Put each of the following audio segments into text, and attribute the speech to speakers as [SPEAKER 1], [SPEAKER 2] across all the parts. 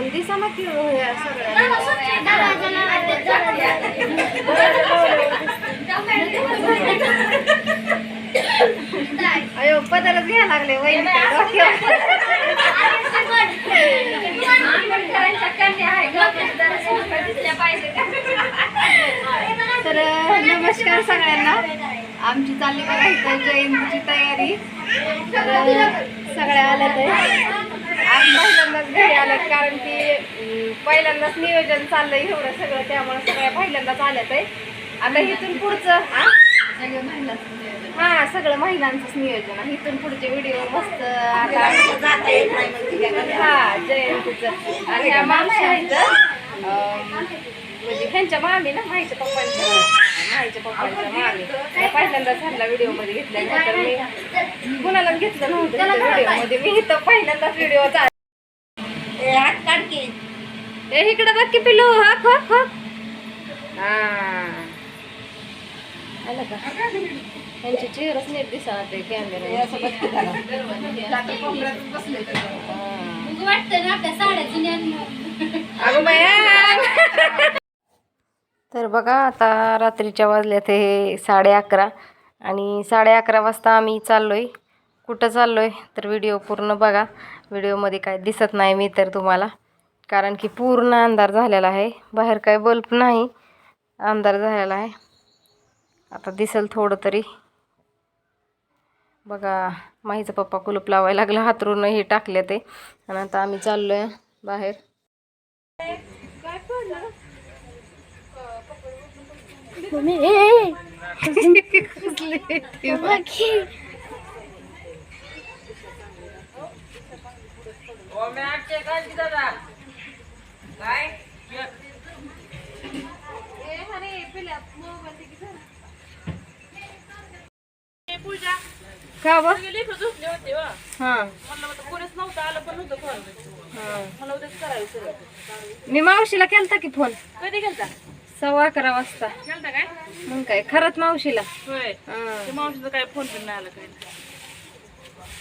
[SPEAKER 1] पण दिसा ना की अयो पदरच घ्यायला लागले वहिनी. तर नमस्कार सगळ्यांना. आमची चालली बघा इथं जयंतीची तयारी. तर सगळ्या पहिल्यांदाच घरी आल्यात कारण की पहिल्यांदाच नियोजन चाललंय एवढं सगळं त्यामुळे सगळ्या पहिल्यांदाच आल्यात आहे. आता इथून पुढचं हा? हा सगळं महिलांचंच नियोजन आहे. इथून पुढचे व्हिडिओ मस्त आता हा जयंतीचं. आणि ह्या म्हणजे ह्यांच्या मामी ना माईच्या पप्पांच्या. माईच्या पप्पांच्या मामी. पहिल्यांदा झाला व्हिडिओमध्ये घेतल्या तर मी कुणालाच घेतलं नव्हतं व्हिडिओमध्ये. मी इथं पहिल्यांदाच व्हिडिओ ए इकडे बघ की पिलू हा खो खो हा. आलं का? त्यांचे चेहराच नीट दिसणार ते कॅमेरा अगं बाया. तर बघा आता रात्रीच्या वाजल्यात हे साडे अकरा. आणि साडे अकरा वाजता आम्ही चाललो आहे कुठं चाललो आहे तर व्हिडिओ पूर्ण बघा. व्हिडिओमध्ये काय दिसत नाही मी तर तुम्हाला. कारण की पूर्ण अंधार झालेला आहे. बाहेर काय बल्ब नाही. अंधार झालेला आहे. आता दिसेल थोडं तरी. बघा माहीचा पप्पा कुलूप लावायला लागला. हातरून हे टाकले ते. आणि आता आम्ही चाललो आहे बाहेर का बघ हा. मी मावशीला केलता की फोन
[SPEAKER 2] कधी गेलता
[SPEAKER 1] सव्वा अकरा वाजता.
[SPEAKER 2] गेलता काय?
[SPEAKER 1] मग काय खरंच मावशीला?
[SPEAKER 2] होय.
[SPEAKER 1] हा.
[SPEAKER 2] ते मावशीचं काय फोन पण नाही आला काय?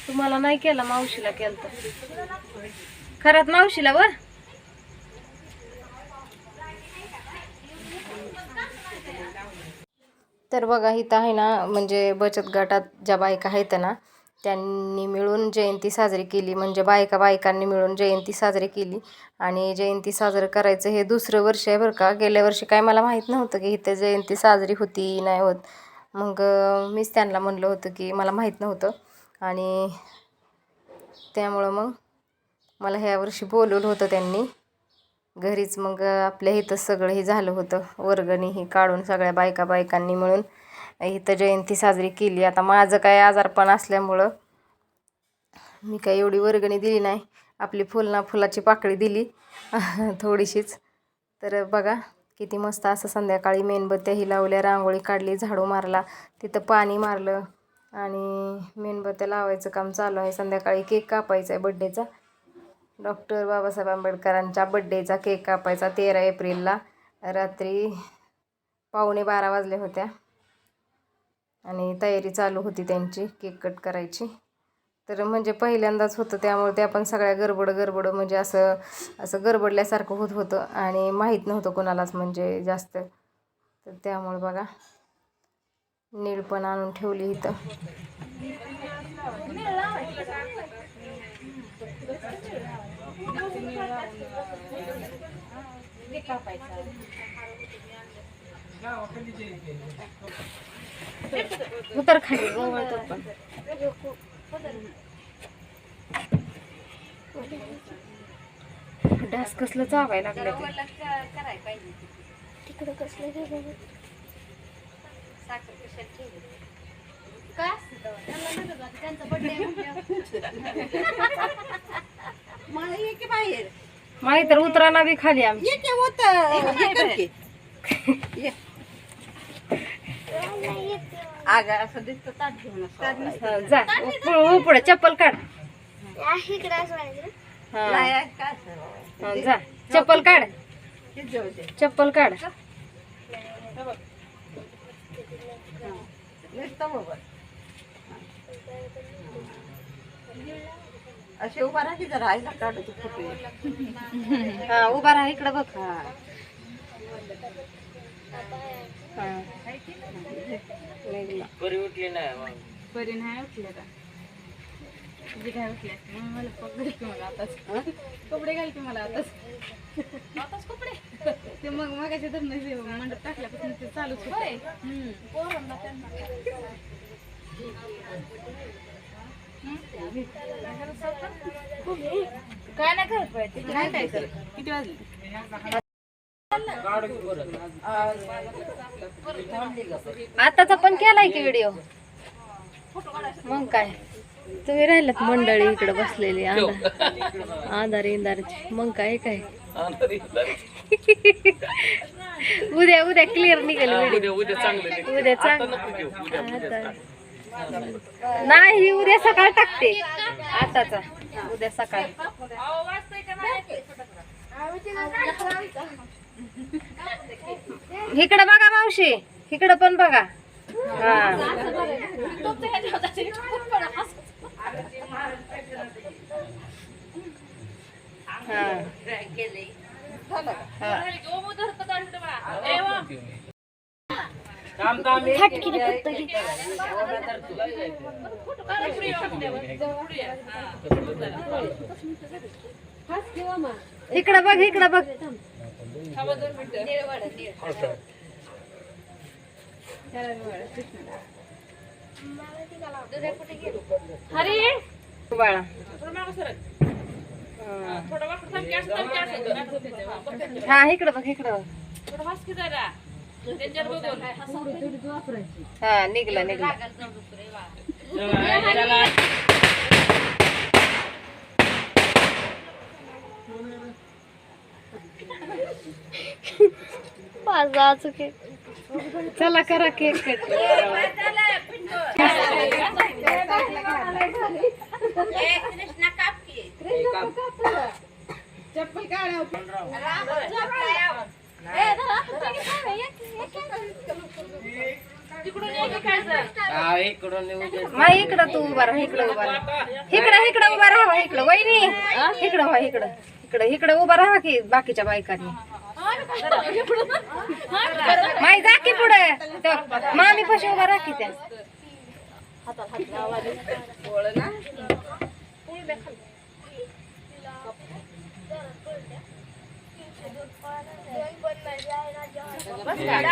[SPEAKER 1] तुम्हाला नाही केला मावशीला केलता. खरंच मावशीला व तर बघा इथं आहे ना म्हणजे बचत गटात ज्या बायका आहेत ना त्यांनी मिळून जयंती साजरी केली. म्हणजे बायका बायकांनी मिळून जयंती साजरी केली. आणि जयंती साजरं करायचं हे दुसरं वर्ष आहे बरं का. गेल्या वर्षी काय मला माहीत नव्हतं की इथे जयंती साजरी होती नाही होत. मग मीच त्यांना म्हणलं होतं की मला माहीत नव्हतं. आणि त्यामुळं मग मला ह्या वर्षी बोलवलं होतं त्यांनी. घरीच मग आपल्या इथं सगळं हे झालं होतं. वर्गणी ही काढून सगळ्या बायका बायकांनी मिळून इथं जयंती साजरी केली. आता माझं काय आजारपण असल्यामुळं मी काय एवढी वर्गणी दिली नाही. आपली फुलना फुलाची पाकळी दिली. थोडीशीच. तर बघा किती मस्त असं संध्याकाळी मेणबत्त्याही लावल्या रांगोळी काढली झाडू मारला. तिथं पाणी मारलं आणि मेणबत्त्या लावायचं काम चालू आहे. संध्याकाळी केक कापायचा आहे बड्डेचा डॉक्टर बाबासाहेब आंबेडकरांच्या बड्डेचा केक कापायचा तेरा एप्रिलला. रात्री पावणे बारा वाजल्या होत्या आणि तयारी चालू होती त्यांची केक कट करायची. तर म्हणजे पहिल्यांदाच होतं त्यामुळे ते आपण सगळ्या गडबड गडबड म्हणजे असं असं गडबडल्यासारखं होत होतं. आणि माहीत नव्हतं कोणालाच म्हणजे जास्त. तर त्यामुळे बघा नीळ पण आणून ठेवली इथं. उतर खाली डास कसलं चावायला लागलं
[SPEAKER 3] तिकडं कसलं गेलं
[SPEAKER 2] मला ये त्यांचा बाहेर
[SPEAKER 1] माही तर उतराना बी खाली आमची. जा उप- पुढे चप्पल काढ. हा,
[SPEAKER 2] नाही?
[SPEAKER 1] हा, जा. चप्पल काढ. चप्पल काढ.
[SPEAKER 2] नुसतं. असे उभा राहा की जरा आईला काढतो फोटो
[SPEAKER 1] हा उभा राहा इकडं बघ.
[SPEAKER 2] हा.
[SPEAKER 1] हा.
[SPEAKER 4] नाही का तुझी काय मला मला आताच. कपडे घाल की मला आताच. आताच कपडे? ते मग मगाच्या तर नाही मंडप टाकल्यापासून ते चालूच होते. काय नाही करत पाहिजे नाही काय करत. किती वाजले?
[SPEAKER 1] आताचा पण केलाय की व्हिडिओ मग काय? तुम्ही राहिलात मंडळी इकडे बसलेली अंधार अंधार इंदारची मग काय काय? उद्या उद्या क्लिअर निघेल व्हिडिओ उद्या चांगलं आता. नाही उद्या सकाळ टाकते. आताचा. उद्या सकाळ. इकडं बघा मावशी. इकडं पण बघा. हा. हा. इकडं बघ इकडं बघ. बाळा. हा इकडं बघ इकडं बघ. हा निघलं निघलं
[SPEAKER 3] माझा चुके।
[SPEAKER 1] चला करा केक कट।
[SPEAKER 4] चप्पल काढा
[SPEAKER 1] इकडं तू उभा राहा इकडं उभा राहा. इकडं इकडं उभा राहा इकडं. वहिनी इकडं व्हा इकडं. इकडं इकडं उभा राहा की बाकीच्या बायकांनी. माई जा की पुढे. मामी पशी उभा राहा की त्या. podcast.